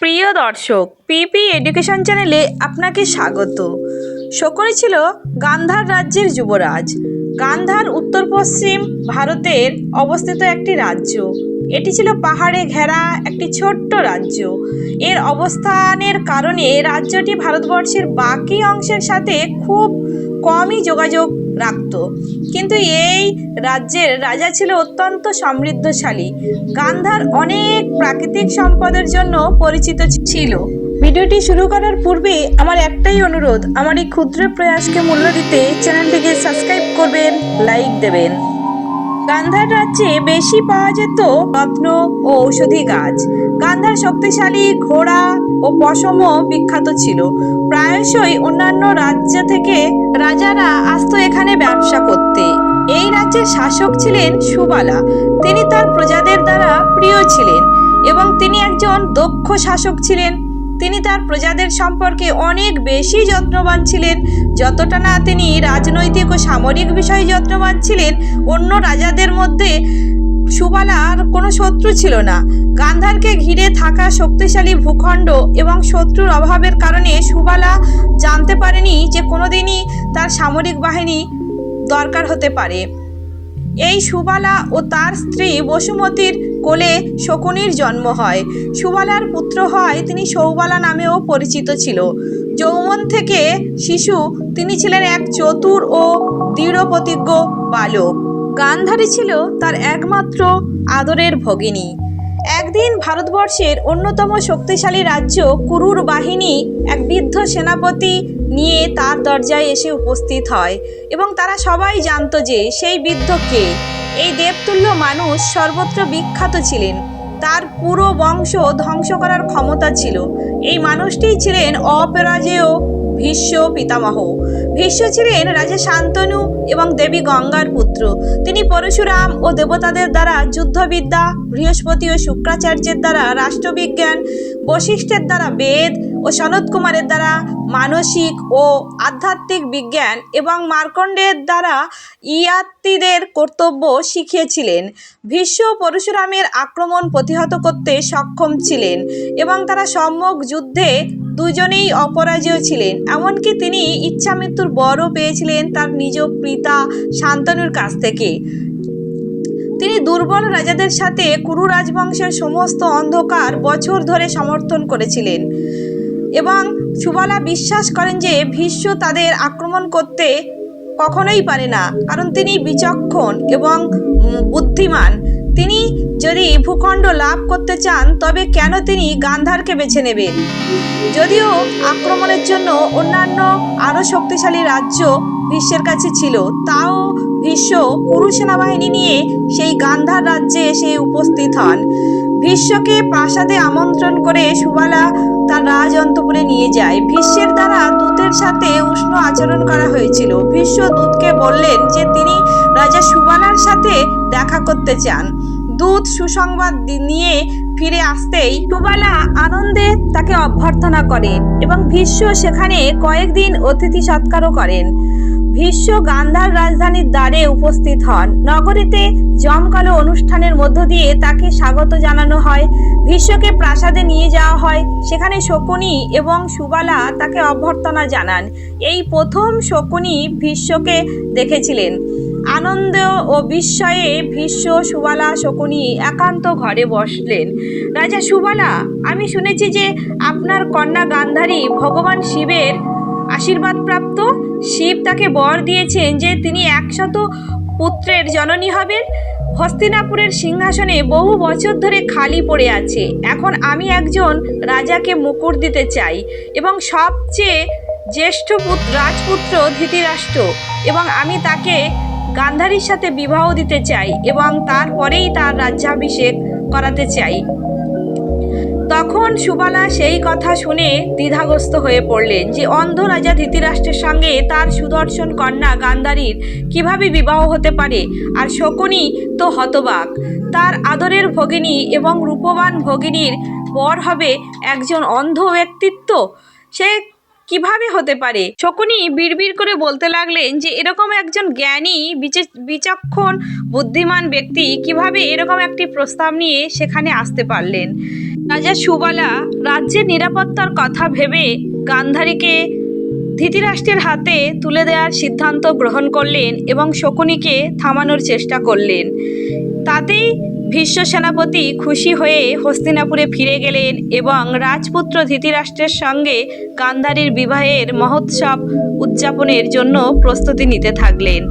প্রিয় দর্শক পিপি এডুকেশন চ্যানেলে আপনাকে স্বাগত। শকুনি ছিল গান্ধার রাজ্যের যুবরাজ। গান্ধার উত্তর পশ্চিম ভারতের অবস্থিত একটি রাজ্য। এটি ছিল পাহাড়ে ঘেরা একটি ছোট্ট রাজ্য। এর অবস্থানের কারণে রাজ্যটি ভারতবর্ষের বাকি অংশের সাথে খুব কমই যোগাযোগ রাখত। কিন্তু এই রাজ্যের রাজা ছিল অত্যন্ত সমৃদ্ধশালী। গান্ধার অনেক প্রাকৃতিক সম্পদের জন্য পরিচিত ছিল। ভিডিওটি শুরু করার পূর্বে আমার একটাই অনুরোধ, আমার এই ক্ষুদ্র প্রয়াসকে মূল্য দিতে চ্যানেলটিকে সাবস্ক্রাইব করবেন, লাইক দেবেন। গান্ধার রাজ্যে বেশি পাওয়া যেত রত্ন ও ঔষধি গাছ। গান্ধার শক্তিশালী ঘোড়া ও পশমও বিখ্যাত ছিল। প্রায়শই অন্যান্য রাজ্য থেকে রাজারা আসতো এখানে ব্যবসা করতে। এই রাজ্যের শাসক ছিলেন সুবালা। তিনি তার প্রজাদের দ্বারা প্রিয় ছিলেন এবং তিনি একজন দক্ষ শাসক ছিলেন। তিনি তার প্রজাদের সম্পর্কে অনেক বেশি যত্নবান ছিলেন। যতটা না তিনি রাজনৈতিক ও সামরিক বিষয়ে যত্নবান ছিলেন, অন্য রাজাদের মধ্যে সুবালার কোনো শত্রু ছিল না। গান্ধারকে ঘিরে থাকা শক্তিশালী ভূখণ্ড এবং শত্রুর অভাবের কারণে সুবালা জানতে পারেনি যে কোনোদিনই তার সামরিক বাহিনী দরকার হতে পারে। এই সুবালা ও তার স্ত্রী বসুমতীর কোলে শকুনির জন্ম হয়। সুবালার পুত্র হয় তিনি সৌবালা নামেও পরিচিত ছিল। যৌবন থেকে শিশু, তিনি ছিলেন এক চতুর ও দৃঢ়প্রতিজ্ঞ বালক। গান্ধারী ছিল তার একমাত্র আদরের ভগিনী। একদিন ভারতবর্ষের অন্যতম শক্তিশালী রাজ্য কুরুর বাহিনী এক বৃদ্ধ সেনাপতি নিয়ে তার দরজায় এসে উপস্থিত হয় এবং তারা সবাই জানত যে সেই বৃদ্ধ কে। এই দেবতুল্য মানুষ সর্বত্র বিখ্যাত ছিলেন। তার পুরো বংশ ধ্বংস করার ক্ষমতা ছিল। এই মানুষটিই ছিলেন অপরাজেয় ভীষ্ম পিতামহ। ভীষ্ম ছিলেন রাজা শান্তনু এবং দেবী গঙ্গার পুত্র। তিনি পরশুরাম ও দেবতাদের দ্বারা যুদ্ধবিদ্যা, বৃহস্পতি ও শুক্রাচার্যের দ্বারা রাষ্ট্রবিজ্ঞান, বশিষ্ঠের দ্বারা বেদ ও সনৎ কুমারের দ্বারা মানসিক ও আধ্যাত্মিক বিজ্ঞান এবং মার্কণ্ডের দ্বারা ইয়াত্রীদের কর্তব্য শিখিয়েছিলেন। ভীষ্ম পরশুরামের আক্রমণ প্রতিহত করতে সক্ষম ছিলেন এবং তারা সম্মুখ যুদ্ধে দুজনেই অপরাজেয় ছিলেন। এমনকি তিনি ইচ্ছামৃত্যুর বরও পেয়েছিলেন তার নিজ পিতা শান্তনুর কাছ থেকে। তিনি দুর্বল রাজাদের সাথে কুরু রাজবংশের সমস্ত অন্ধকার বছর ধরে সমর্থন করেছিলেন এবং সুবালা বিশ্বাস করেন যে ভীষ্ম তাদের আক্রমণ করতে কখনোই পারে না। কারণ তিনি বিচক্ষণ এবং বুদ্ধিমান। তিনি যদি ভূখণ্ড লাভ করতে চান, তবে কেন তিনি গান্ধারকে বেছে নেবেন? যদিও আক্রমণের জন্য অন্যান্য আরও শক্তিশালী রাজ্য ভীষ্মের কাছে ছিল, তাও ভীষ্ম কুরু সেনাবাহিনী নিয়ে সেই গান্ধার রাজ্যে এসে উপস্থিত হন। ভীষ্মকে প্রাসাদে আমন্ত্রণ করে সুবালা তার রাজ অন্তপুরে নিয়ে যায়। ভীষ্মের দ্বারা দূতের সাথে উষ্ণ আচরণ করা হয়েছিল। ভীষ্ম দূতকে বললেন যে, তিনি রাজা সুবালার সাথে দেখা করতে চান। দূত সুসংবাদ নিয়ে ফিরে আসতেই সুবালা আনন্দে তাকে অভ্যর্থনা করেন এবং ভীষ্ম সেখানে কয়েকদিন অতিথি সৎকারও করেন। ভীষ্ম গান্ধার রাজধানীর দ্বারে উপস্থিত হন। নগরীতে জমকালো অনুষ্ঠানের মধ্য দিয়ে তাকে স্বাগত জানানো হয়। ভীষ্মকে প্রাসাদে নিয়ে যাওয়া হয়। সেখানে শকুনি এবং সুবালা তাকে অভ্যর্থনা জানান। এই প্রথম শকুনি ভীষ্মকে দেখেছিলেন। আনন্দ ও বিস্ময়ে ভীষ্ম সুবালা শকুনি একান্ত ঘরে বসলেন। রাজা সুবালা, আমি শুনেছি যে আপনার কন্যা গান্ধারী ভগবান শিবের আশীর্বাদ প্রাপ্ত। শিব তাকে বর দিয়েছেন যে তিনি একশত পুত্রের জননী হবেন। হস্তিনাপুরের সিংহাসনে বহু বছর ধরে খালি পড়ে আছে। এখন আমি একজন রাজাকে মুকুট দিতে চাই এবং সবচেয়ে জ্যেষ্ঠ পুত্র রাজপুত্র ধৃতিরাষ্ট্র এবং আমি তাকে গান্ধারীর সাথে বিবাহ দিতে চাই এবং তারপরেই তার রাজ্যাভিষেক করাতে চাই। তখন সুবালা সেই কথা শুনে দ্বিধাগ্রস্ত হয়ে পড়লেন যে অন্ধ রাজা ধৃতিরাষ্ট্রের সঙ্গে তার সুদর্শন কন্যা গান্ধারীর কীভাবে বিবাহ হতে পারে? আর শকুনি তো হতবাক। তার আদরের ভগিনী এবং রূপবান ভগিনীর বর হবে একজন অন্ধ ব্যক্তিত্ব? সে কীভাবে হতে পারে? শকুনি বিড়বিড় করে বলতে লাগলেন যে, এরকম একজন জ্ঞানী, বিচে- বিচক্ষণ, বুদ্ধিমান ব্যক্তি কীভাবে এরকম একটি প্রস্তাব নিয়ে সেখানে আসতে পারলেন? রাজা সুবালা, রাজ্যের নিরাপত্তার কথা ভেবে গান্ধারীকে ধৃতরাষ্ট্রের হাতে তুলে দেওয়ার সিদ্ধান্ত গ্রহণ করলেন এবং শকুনিকে থামানোর চেষ্টা করলেন। তাতেই ভীষ্ম সেনাপতি খুশি হয়ে হস্তিনাপুরে ফিরে গেলেন এবং রাজপুত্র ধৃতিরাষ্ট্রের সঙ্গে গান্ধারীর বিবাহের মহোৎসব উদযাপনের জন্য প্রস্তুতি নিতে থাকলেন।